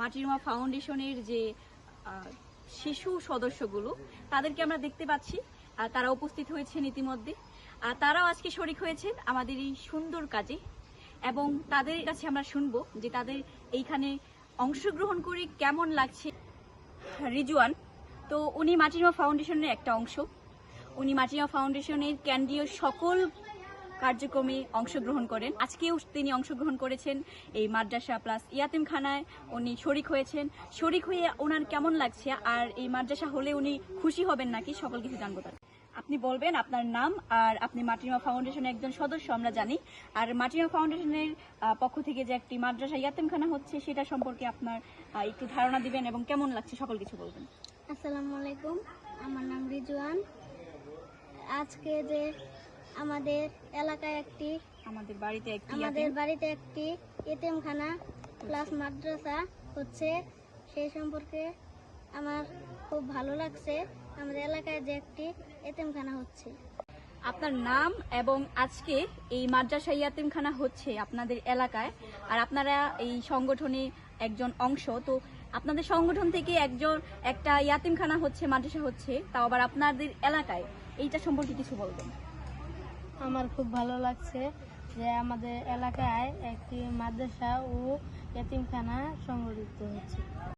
মাটিরমা ফাউন্ডেশনের যে শিশু সদস্যগুলো, তাদেরকে আমরা দেখতে পাচ্ছি। তারা উপস্থিত হয়েছেন ইতিমধ্যে। আর তারাও আজকে শরিক হয়েছেন আমাদের এই সুন্দর কাজে। এবং তাদের কাছে আমরা শুনব যে তাদের এইখানে অংশগ্রহণ করে কেমন লাগছে। রিজওয়ান, তো উনি মাটিরমা ফাউন্ডেশনের একটা অংশ। উনি মাটিরমা ফাউন্ডেশনের কেন্দ্রীয় সকল কার্যক্রমে অংশগ্রহণ করেন। আজকেও তিনি অংশগ্রহণ করেছেন এই মাদ্রাসা প্লাস ইয়াতিমখানায়। উনি শরিক হয়েছেন। শরিক হয়ে ওনার কেমন লাগছে? আর এই মাদ্রাসা হলে উনি খুশি হবেন নাকি? সকল কিছু জানব তার। আপনি বলবেন আপনার নাম আর আপনি মাটিমা ফাউন্ডেশনের একজন সদস্য, আমরা জানি। আর মাটিমা ফাউন্ডেশনের পক্ষ থেকে যে একটি মাদ্রাসা ইয়াতিমখানা হচ্ছে, সেটা সম্পর্কে আপনার একটু ধারণা দিবেন এবং কেমন লাগছে সকল কিছু বলবেন। আসসালামু আলাইকুম। আমার নাম রিজওয়ান। আজকে যে আমাদের এলাকায় একটি আমাদের বাড়িতে একটি আমাদের বাড়িতে একটি এতিমখানা প্লাস মাদ্রাসা হচ্ছে। সেই সম্পর্কে আমার খুব ভালো লাগছে। আমাদের এলাকায় যে একটি এতিমখানা হচ্ছে। আপনার নাম এবং আজকে এই মাদ্রাসা ইয়াতিমখানা হচ্ছে আপনাদের এলাকায়। আর আপনারা এই সংগঠনে একজন অংশ। তো আপনাদের সংগঠন থেকে একজন একটা ইয়াতিমখানা হচ্ছে মাদ্রাসা হচ্ছে। তাও আবার আপনাদের এলাকায়। এইটা সম্পর্কে কিছু বলবেন। আমার খুব ভালো লাগছে যে আমাদের এলাকায় একটি মাদ্রাসা ও এতিমখানা সংগঠিত হচ্ছে।